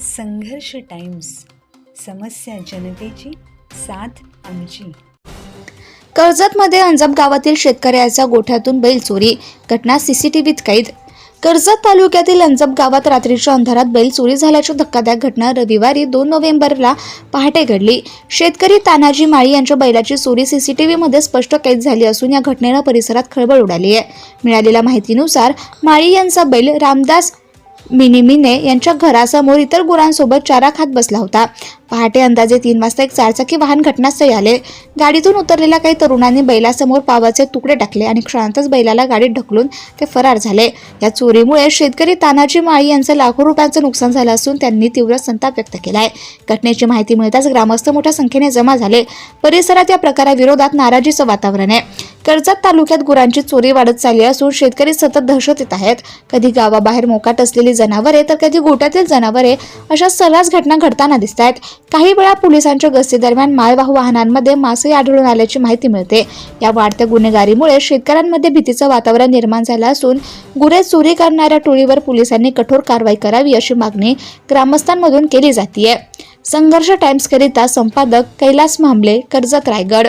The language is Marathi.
संघर्ष टाइम्स समस्या जनतेची साथ आमची. कर्जतमध्ये अंजप गावातील शेतकऱ्याच्या गोठ्यातून बैल चोरी घटना सीसीटीव्हीत कैद. कर्जत तालुक्यातील अंजप गावात रात्रीच्या अंधारात बैल चोरी झाल्याची धक्कादायक घटना रविवारी दोन नोव्हेंबरला पहाटे घडली. शेतकरी तानाजी माळी यांच्या बैलाची चोरी सीसीटीव्हीमध्ये स्पष्ट कैद झाली असून या घटनेनं परिसरात खळबळ उडाली आहे. मिळालेल्या माहितीनुसार माळी यांचा बैल रामदास मिनिमिने यांच्या घरासमोर इतर गुरांसोबत चारा खात बसला होता. पहाटे अंदाजे तीन वाजता एक चारचाकी वाहन घटनास्थळी आले. गाडीतून उतरलेल्या काही तरुणांनी बैलासमोर पावाचे तुकडे टाकले आणि क्षणातच बैलाला गाडीत ढकलून ते फरार झाले. या चोरीमुळे शेतकरी तानाजी माळी यांचं लाखो रुपयांचं नुकसान झालं असून त्यांनी तीव्र संताप व्यक्त केलाय. घटनेची माहिती मिळताच ग्रामस्थ मोठ्या संख्येने जमा झाले. परिसरात या प्रकाराविरोधात नाराजीचं वातावरण आहे. कर्जत तालुक्यात गुरांची चोरी वाढत चालली असून शेतकरी सतत दहशत येत आहेत. कधी गावाबाहेर मोकाट असलेली जनावरे तर कधी गोट्यातील जनावरे अशा सर्रास घटना घडताना दिसत आहेत काही वेळा पोलिसांच्या गस्तीदरम्यान मालवाहू वाहनांमध्ये मासे आढळून आल्याची माहिती मिळते. या वाढत्या गुन्हेगारीमुळे शेतकऱ्यांमध्ये भीतीचं वातावरण निर्माण झालं असून गुरे चोरी करणाऱ्या टोळीवर पोलिसांनी कठोर कारवाई करावी अशी मागणी ग्रामस्थांमधून केली जातीये. संघर्ष टाइम्सकरिता संपादक कैलास मांबले कर्जत रायगड.